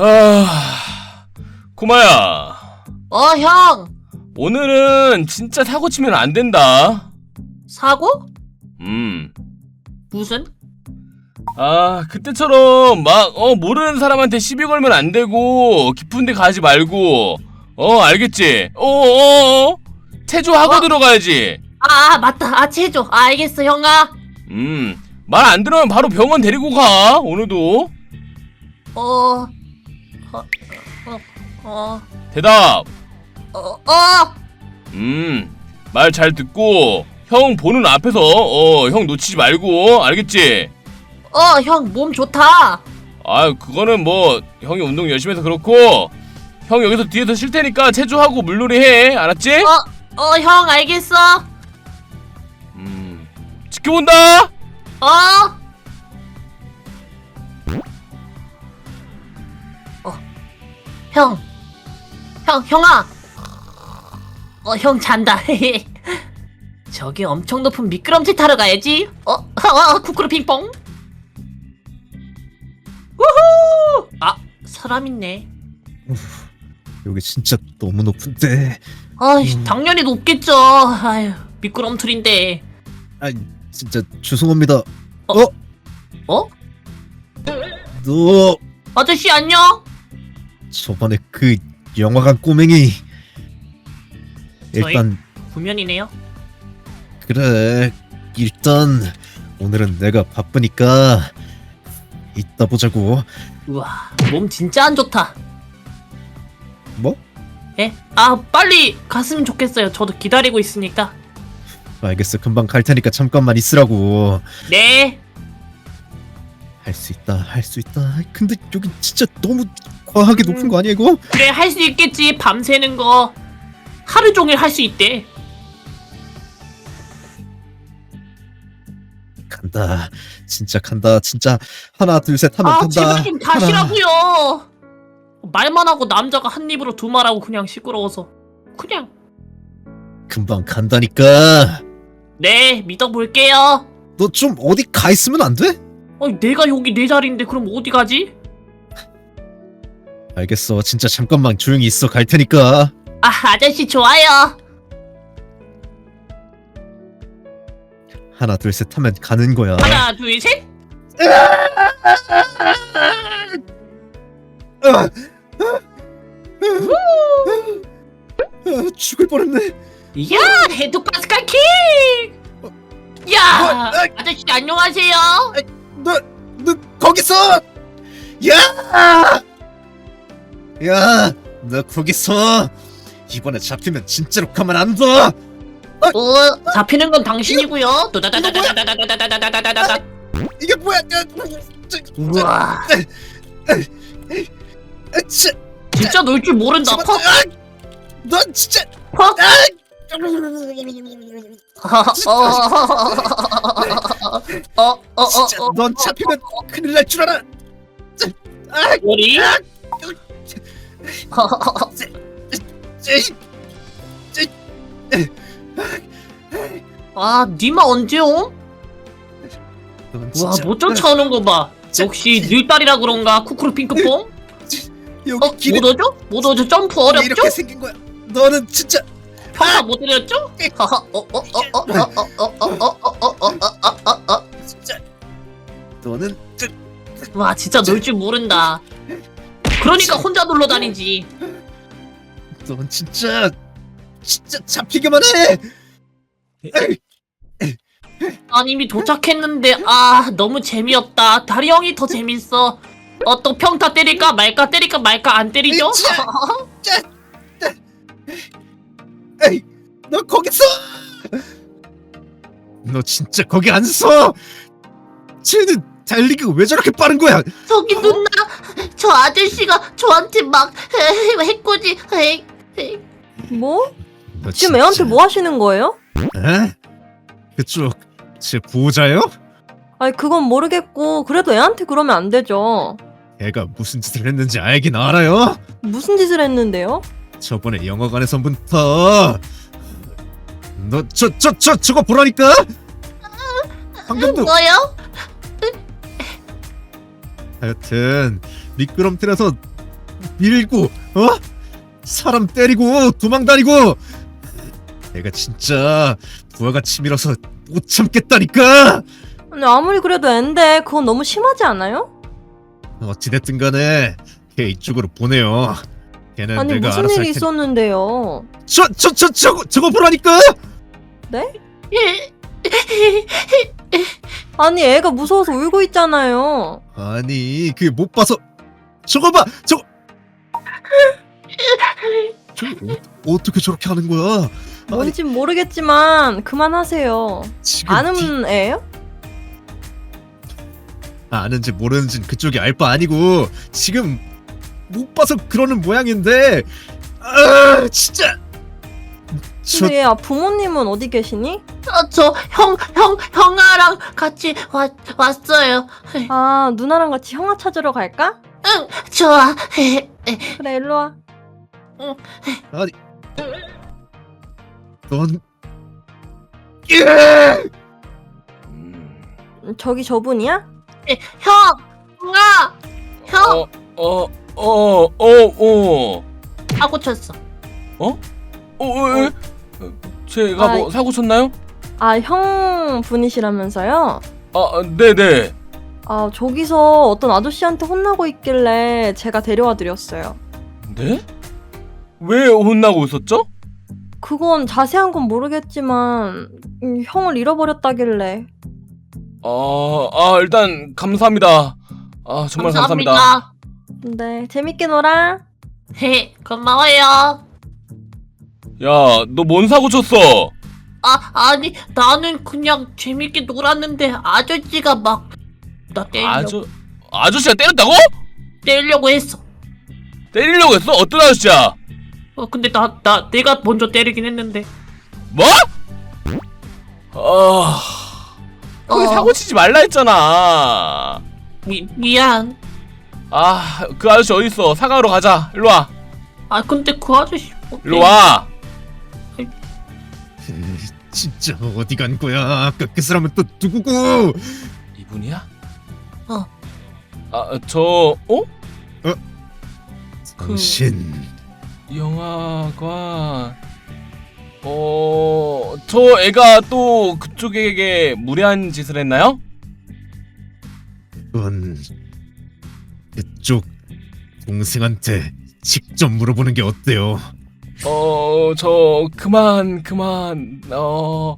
아, 고마야. 어, 형. 오늘은 진짜 사고 치면 안 된다. 사고? 음. 무슨? 아, 그때처럼 막, 어, 모르는 사람한테 시비 걸면 안 되고, 깊은 데 가지 말고, 어, 알겠지? 어, 어, 어. 체조하고 어? 들어가야지. 아, 아, 맞다. 아, 체조. 아, 알겠어, 형아. 음. 말 안 들으면 바로 병원 데리고 가, 오늘도. 어, 어, 어, 어, 대답. 어, 어. 음. 말 잘 듣고, 형 보는 앞에서, 어, 형 놓치지 말고, 알겠지? 어, 형, 몸 좋다. 아, 그거는 뭐 형이 운동 열심히 해서 그렇고 형 여기서 뒤에서 쉴 테니까 체조하고 물놀이 해. 알았지? 어, 어, 형, 알겠어. 음. 지켜본다. 어? 어, 형, 형, 형아. 어, 형 잔다. 저기 엄청 높은 미끄럼틀 타러 가야지. 어, 어, 쿠쿠르 핑퐁. 우후! 아, 사람 있네. 여기 진짜 너무 높은데. 아이, 음. 당연히 높겠죠. 아유, 미끄럼틀인데. 아, 진짜 죄송합니다. 어? 어? 어? 너 아저씨 안녕. 저번에 그 영화관 꼬맹이. 일단 구면이네요. 그래. 일단 오늘은 내가 바쁘니까 이따 보자고. 우와, 몸 진짜 안 좋다. 뭐? 예? 아, 빨리 갔으면 좋겠어요. 저도 기다리고 있으니까. 알겠어. 금방 갈 테니까 잠깐만 있으라고. 네. 할 수 있다. 할 수 있다. 근데 여기 진짜 너무 과하게 높은 거 아니야 이거? 그래, 할 수 있겠지. 밤새는 거. 하루 종일 할 수 있대. 간다. 진짜 간다. 진짜 하나 둘 셋 하면 아, 간다. 제발 좀 가시라고요. 말만 하고 남자가 한 입으로 두 말하고 그냥 시끄러워서. 그냥. 금방 간다니까. 네, 믿어볼게요. 너 좀 어디 가 있으면 안 돼? 어, 내가 여기 내 자리인데 그럼 어디 가지? 알겠어. 진짜 잠깐만 조용히 있어. 갈 테니까. 아, 아저씨 좋아요. 하나 둘 셋 하면 가는 거야. 하나, 둘, 셋. 아, 아, 죽을 뻔했네. 야, 헤드 파스칼 킥! 야, 뭐, 아, 아저씨 안녕하세요. 너, 너 거기서! 야! 야, 너 거기서! 이번에 잡히면 진짜로 가만 안 둬! 어, 잡히는 건 당신이고요. 도다다다다다다다다다다다다다. 이게 뭐야? 야, 저, 저, 우와, 아, 치, 진짜 놀 줄 모른다. 제발, 퍽, 아, 넌 진짜 퍽. 어, 어, 어, 진짜 어, 넌 잡히면 큰일 날 줄 알아. 아, 머리. 찌, 아, 니마 언제 옴? 넌 와, 못 쫓아오는 거 봐. 역시 늘딸이라 그런가? 쿠쿠르 핑크퐁? 여기 어, 길에 못 오죠? 못 오죠? 점프 왜 어렵죠? 이렇게 생긴 거야. 너는 진짜 평타 못? 어, 어, 어, 어, 어, 어, 어, 어, 어, 어, 어, 어, 어, 어, 어, 어. 진짜 너는 저- 와 진짜 놀 줄 모른다. 그러니까 혼자 놀러 다니지. 넌 진짜 진짜 잡히기만 해. 난 이미 도착했는데 아 너무 재미없다. 다리 형이 더 재밌어. 어 또 평타 때릴까 말까 때릴까 말까 안 때리죠? 에이, 너 거기 서. 너 진짜 거기 안 서. 쟤는 달리기가 왜 저렇게 빠른 거야? 저기 누나 저 아저씨가 저한테 막 해코지 에이, 에이. 뭐? 너 지금 애한테 뭐 하시는 거예요? 에? 그쪽 제 보호자요? 아니 그건 모르겠고 그래도 애한테 그러면 안 되죠. 애가 무슨 짓을 했는지 알긴 알아요. 무슨 짓을 했는데요? 저번에 영화관에서부터 너 저 저 저 저 거 보라니까. 방금도 뭐요? 하여튼 미끄럼틀에서 밀고 어? 사람 때리고 도망다니고 내가 진짜 부하가 치밀어서 못 참겠다니까 근데 아무리 그래도 앤데 그건 너무 심하지 않아요? 어찌됐든 간에 걔 이쪽으로 보내요 걔는 아니 내가 무슨 알아서 할 일이 테니 있었는데요? 저, 저, 저, 저거, 저거 보라니까 네? 아니 애가 무서워서 울고 있잖아요. 아니 그 못 봐서 저거 봐 저거 저 어, 어떻게 저렇게 하는 거야 아니 뭔진 모르겠지만 그만하세요. 지금 아는 애예요? 아는지 모르는지 그쪽이 알 바 아니고 지금 못 봐서 그러는 모양인데 아 진짜 저 근데 얘 부모님은 어디 계시니? 어, 저형 형 형아랑 같이 왔 왔어요. 아 누나랑 같이 형아 찾으러 갈까? 응 좋아. 그래 일로 와. 넌 예! 저기 저분이야? 형 형아 형 어, 어, 어, 어, 어. 사고 쳤어. 어, 어, 에? 제가 뭐 아, 사고 쳤나요? 아 형 분이시라면서요? 아, 네, 네. 아 저기서 어떤 아저씨한테 혼나고 있길래 제가 데려와 드렸어요. 네? 왜 혼나고 있었죠? 그건 자세한 건 모르겠지만 음, 형을 잃어버렸다길래 아, 아, 일단 감사합니다. 아, 정말 감사합니다. 네 재밌게 놀아. 헤 고마워요. 야, 너 뭔 사고 쳤어? 아 아니 나는 그냥 재밌게 놀았는데 아저씨가 막 나 때리려고 아저 아저씨가 때렸다고? 때리려고 했어. 때리려고 했어? 어떤 아저씨야? 어 근데 나 나 내가 먼저 때리긴 했는데. 뭐? 아, 거기 어. 사고 치지 말라 했잖아. 미 미안. 아, 그 아저씨 어디 있어? 사과하러 가자. 일로 와. 아 근데 그 아저씨 뭐 일로 와. 진짜 어디 간 거야 아까 그 사람은 또 누구고 이분이야? 어. 아, 저 어? 당신 영화관. 어, 저 애가 또 그쪽에게 무례한 짓을 했나요? 그건 그쪽 동생한테 직접 물어보는 게 어때요? 어, 저 그만 그만. 어,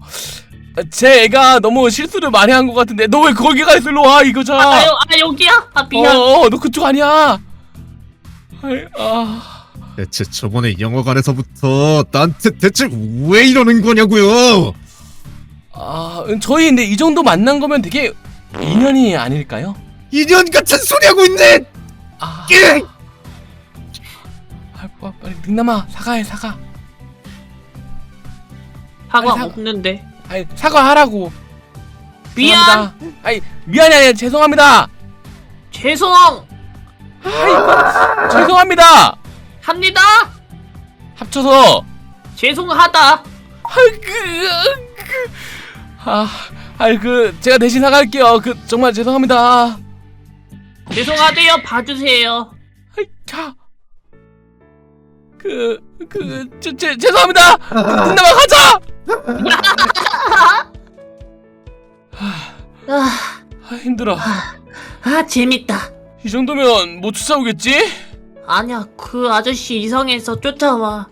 제 애가 너무 실수를 많이 한 것 같은데 너 왜 거기 가 있어? 일로 와 이거잖아. 아, 여, 아 여기야? 아 미안. 어, 어, 너 그쪽 아니야. 아이, 아, 대체 저번에 영화관에서부터 나한테 대체 왜 이러는 거냐고요? 아, 저희 근데 이 정도 만난 거면 되게 인연이 아닐까요? 인연 같은 소리 하고 있네. 아, 예! 아, 빠- 빨리 능남아 사과해 사과. 사과 아니, 사- 없는데. 아니 사과하라고. 미안. 죄송합니다. 아니 미안해 아니 죄송합니다. 죄송. 죄송합니다. 합니다. 합쳐서 죄송하다. 아이 그, 그, 아, 아이 그 제가 대신 사과할게요. 그 정말 죄송합니다. 죄송하대요. 봐주세요. 아이 자, 그, 그, 제, 제, 죄송합니다. 능남아 가자. 힘들어. 아 재밌다. 이 정도면 못 쫓아오겠지? 아니야 그 아저씨 이성해서 쫓아와.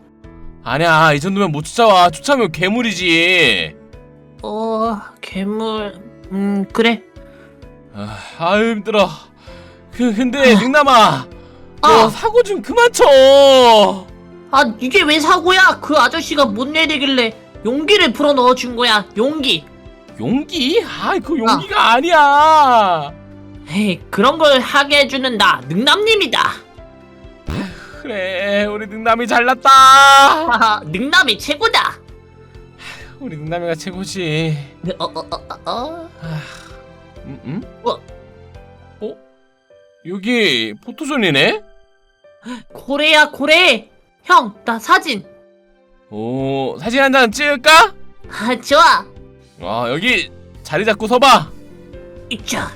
아니야, 이 정도면 못 쫓아와. 쫓아오면 괴물이지. 어 괴물. 음 그래. 아, 아유 힘들어. 그 근데 능남아, 너 아, 사고 좀 그만 쳐. 아 이게 왜 사고야? 그 아저씨가 못 내리길래 용기를 불어 넣어준 거야. 용기. 용기? 아, 그 용기가 아 니야. 에이 그런 걸 하게 해주는 나 능남님이다. 그래, 우리 능남이 잘났다. 하하 능남이 최고다. 우리 능남이가 최고지. 어어 어 어, 어, 음, 음? 어. 어? 여기 포토존이네? 고래야 고래. 형 나 사진. 오, 사진 한 장 찍을까? 아 좋아. 아, 여기 자리 잡고 서봐. 있자.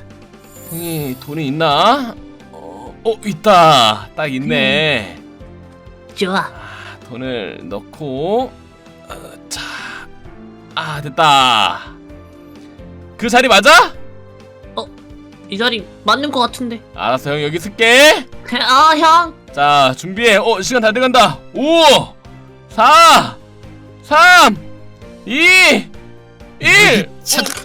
형이 돈이 있나? 어, 어 있다 딱 있네 좋아. 아, 돈을 넣고 어, 자 아 됐다 그 자리 맞아? 이 자리 맞는 것 같은데. 알았어 형 여기 쓸게 아, 형. 자 준비해 어 시간 다 돼간다 5 4 3 2 1 잠깐